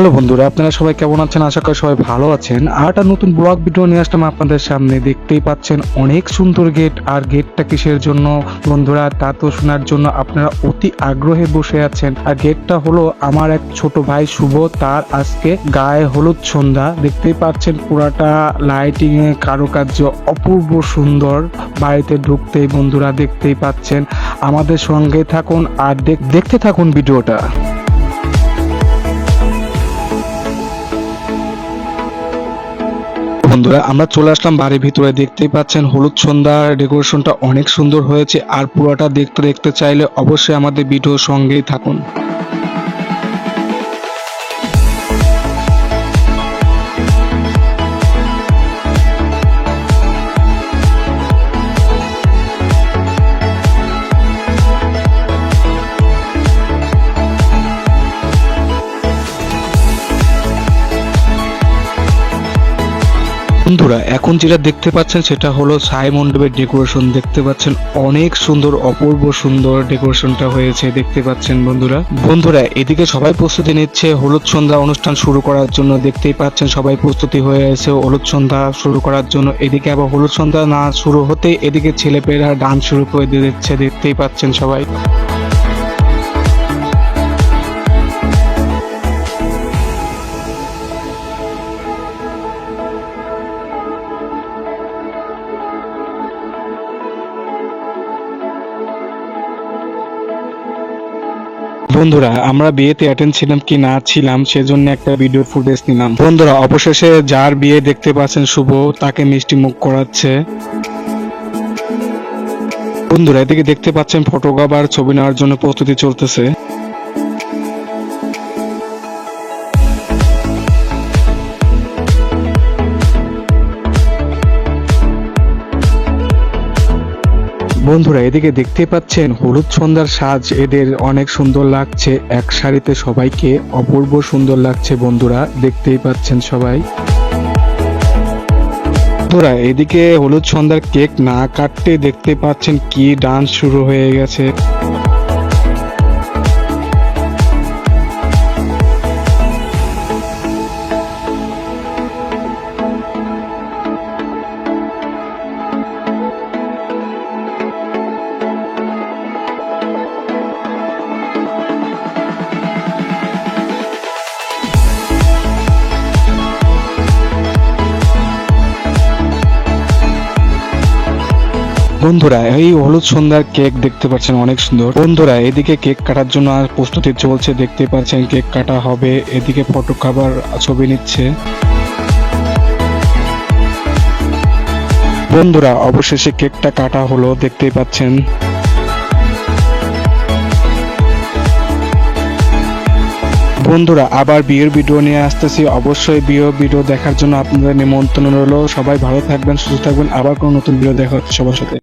Hello বন্ধুরা, আপনারা সবাই কেমন আছেন? আশা করি সবাই ভালো আছেন। আর একটা নতুন ব্লগ ভিডিও নিয়ে আসলাম আপনাদের সামনে। দেখতেই পাচ্ছেন অনেক সুন্দর গেট আর গেটটা কিসের জন্য? বন্ধুরা, তা তো শোনার জন্য আপনারা অতি আগ্রহে বসে আছেন। আর গেটটা হলো আমার এক ছোট ভাই শুভ। তার আজকে গায়ে হলুদ সন্ধ্যা। দেখতেই পাচ্ছেন পুরাটা লাইটিং এ কারুকার্য অপূর্ব সুন্দর। বাড়িতে ঢুকতেই বন্ধুরা দেখতেই পাচ্ছেন। আমাদের সঙ্গে থাকুন আর দেখ- দেখতে থাকুন ভিডিওটা বন্ধুরা, আমরা চলে আসলাম বাড়ির ভিতরে। দেখতেই পাচ্ছেন, হলুদ সন্ধ্যা ডেকোরেশনটা অনেক সুন্দর হয়েছে। আর পুরোটা দেখতে দেখতে চাইলে অবশ্যই আমাদের ভিডিও সঙ্গেই থাকুন। বন্ধুরা, এখন যেটা দেখতে পাচ্ছেন সেটা হলো সাই মণ্ডপের ডেকোরেশন দেখতে পাচ্ছেন অনেক সুন্দর, অপূর্ব সুন্দর ডেকোরেশনটা হয়েছে দেখতে পাচ্ছেন বন্ধুরা। বন্ধুরা, এদিকে সবাই প্রস্তুতি নিচ্ছে, হলুদ সন্ধ্যা অনুষ্ঠান শুরু করার জন্য। দেখতেই পাচ্ছেন সবাই প্রস্তুতি হয়ে আছে হলুদ সন্ধ্যা শুরু করার জন্য। এদিকে আবার হলুদ সন্ধ্যা না শুরু হতেই এদিকে ছেলেপেয়েরা ডান্স শুরু করে দিচ্ছে, দেখতেই পাচ্ছেন সবাই। বন্ধুরা, আমরা বিয়েতে অ্যাটেন্ড ছিলাম কি না ছিলাম সেজন্য একটা ভিডিও ফুটেজ নিলাম। বন্ধুরা, অবশেষে যার বিয়ে দেখতে পাচ্ছেন শুভ, তাকে মিষ্টি মুখ করাচ্ছে। বন্ধুরা, এদিকে দেখতে পাচ্ছেন ফটোগ্রাফার ছবি নেওয়ার জন্য প্রস্তুতি চলতেছে। বন্ধুরা, এদিকে দেখতে পাচ্ছেন হলুদ সন্ধ্যার সাজ। এদের অনেক সুন্দর লাগছে। এক শাড়িতে সবাইকে অপূর্ব সুন্দর লাগছে বন্ধুরা, দেখতেই পাচ্ছেন সবাই। বন্ধুরা, এদিকে হলুদ সন্ধ্যার কেক না কাটতে দেখতে পাচ্ছেন কি ডান্স শুরু হয়ে গেছে। বন্ধুরা, এই হলুদ সন্ধ্যার কেক দেখতে পাচ্ছেন অনেক সুন্দর। বন্ধুরা, এদিকে কেক কাটার জন্য আর প্রস্তুতি চলছে, দেখতে পাচ্ছেন কেক কাটা হবে। এদিকে ফটো খাবার ছবি নিচ্ছে। বন্ধুরা, অবশেষে কেকটা কাটা হলো দেখতেই পাচ্ছেন। বন্ধুরা, আবার বিয়ের ভিডিও নিয়ে আসতেছি। অবশ্যই বিয়ে ভিডিও দেখার জন্য আপনাদের নিমন্ত্রণ রইল। সবাই ভালো থাকবেন, সুস্থ থাকবেন। আবার কোনো নতুন ভিডিও দেখা হচ্ছে সবার সাথে।